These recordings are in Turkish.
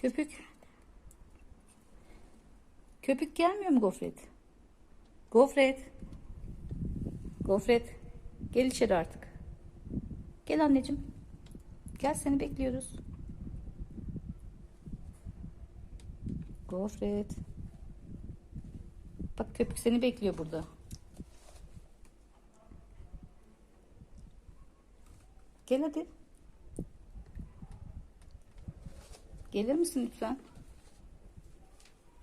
Köpük. Köpük gelmiyor mu gofret? Gofret. Gofret. Gel içeri artık. Gel anneciğim. Gel seni bekliyoruz. Gofret. Bak köpük seni bekliyor burada. Gel hadi. Gelir misin lütfen?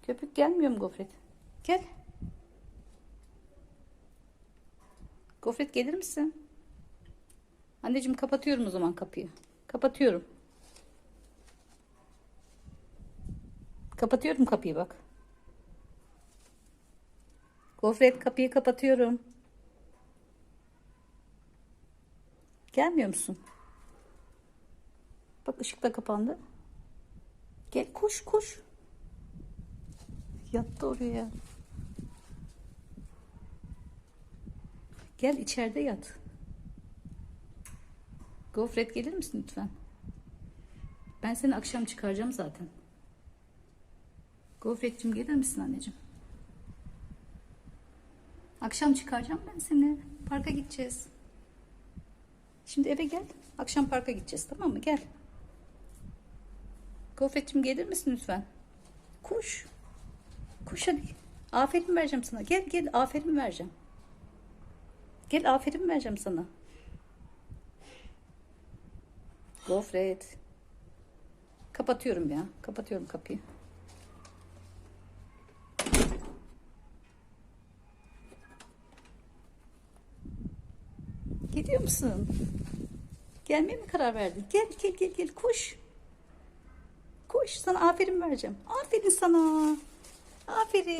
Köpük gelmiyor mu Gofret? Gel. Gofret gelir misin? Anneciğim kapatıyorum o zaman kapıyı. Kapatıyorum. Kapatıyorum kapıyı bak. Gofret kapıyı kapatıyorum. Gelmiyor musun? Bak ışık da kapandı. Gel koş koş. Yattı oraya. Gel içeride yat. Gofret gelir misin lütfen? Ben seni akşam çıkaracağım zaten. Gofretciğim gelir misin anneciğim? Akşam çıkaracağım ben seni. Parka gideceğiz. Şimdi eve gel. Akşam parka gideceğiz tamam mı? Gel. Gofretciğim gelir misin lütfen? Koş. Koş hadi. Aferin vereceğim sana. Gel gel aferin vereceğim. Gel aferin vereceğim sana. Gofret. Kapatıyorum ya. Kapatıyorum kapıyı. Gidiyor musun? Gelmeye mi karar verdin? Gel gel gel gel koş. Koş sana aferin vereceğim. Aferin sana. Aferin.